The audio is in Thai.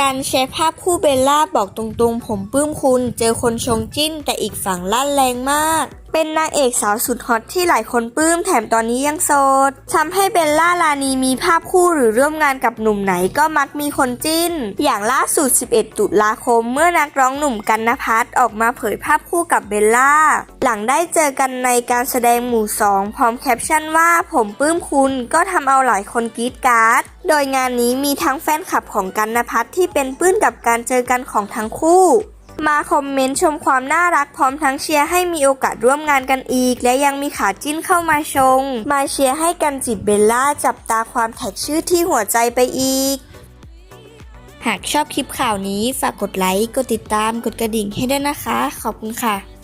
การแชร์ภาพคู่เบลล่าบอกตรงๆ ผมปลื้มคุณ เจอคนชงจิ้นแต่อีกฝั่งลั่นแรงมาก เป็นนางเอกสาวสุดฮอตที่หลายคนปลื้มแถมตอนนี้ยังโสดทำให้เบลล่าลานีมีภาพคู่หรือร่วมงานกับหนุ่มไหนก็มักมีคนจิ้น อย่างล่าสุด 11 ตุลาคม เมื่อนักร้องหนุ่มกันนพัฒน์ออกมาเผยภาพคู่กับเบลล่า หลังได้เจอกันในการแสดงหมู่สองพร้อมแคปชั่นว่าผมปลื้มคุณก็ทำเอาหลายคนกรี๊ดกราร์ด โดยงานนี้มีทั้งแฟนคลับของกันนพัฒน์ที่เป็นปลื้มกับการเจอกันของทั้งคู่ มาคอมเมนต์ชมความน่ารักพร้อมทั้งเชียร์ให้มีโอกาสร่วมงานกันอีก และยังมีขาจิ้นเข้ามาชง มาเชียร์ให้กันจิบเบลล่าจับตาความแท็กชื่อที่หัวใจไปอีกหากชอบคลิปข่าวนี้ฝากกดไลค์ กดติดตาม กดกระดิ่งให้ด้วยนะคะ ขอบคุณค่ะ